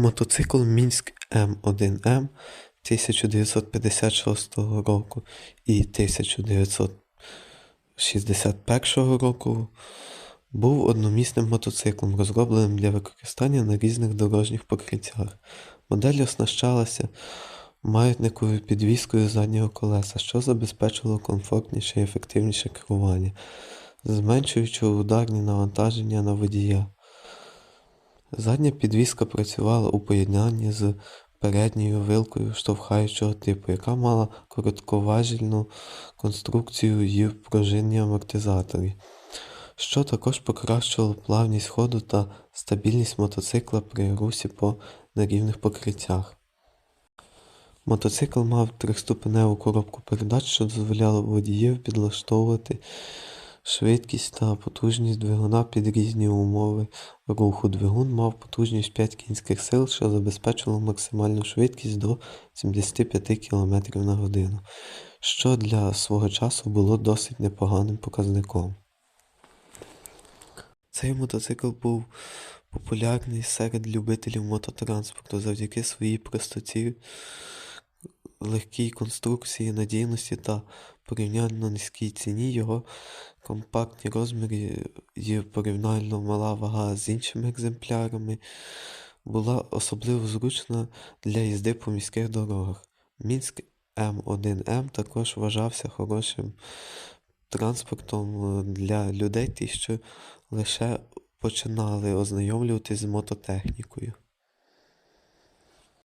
Мотоцикл Мінськ М1М 1956 року і 1961 року був одномісним мотоциклом, розробленим для використання на різних дорожніх покриттях. Модель оснащалася маятниковою підвіскою заднього колеса, що забезпечило комфортніше і ефективніше керування, зменшуючи ударні навантаження на водія. Задня підвіска працювала у поєднанні з передньою вилкою штовхаючого типу, яка мала коротковажільну конструкцію і пружинні амортизатори, що також покращувало плавність ходу та стабільність мотоцикла при русі по нерівних покриттях. Мотоцикл мав трьохступеневу коробку передач, що дозволяло водієві підлаштовувати швидкість та потужність двигуна під різні умови руху. Двигун мав потужність 5 кінських сил, що забезпечило максимальну швидкість до 75 км на годину, що для свого часу було досить непоганим показником. Цей мотоцикл був популярний серед любителів мототранспорту завдяки своїй простоті, легкій конструкції, надійності та порівняно низькій ціні. Його компактні розміри і порівняльно мала вага з іншими екземплярами була особливо зручна для їзди по міських дорогах. Мінськ М1М також вважався хорошим транспортом е, для людей, ті, що лише починали ознайомлюватись з мототехнікою.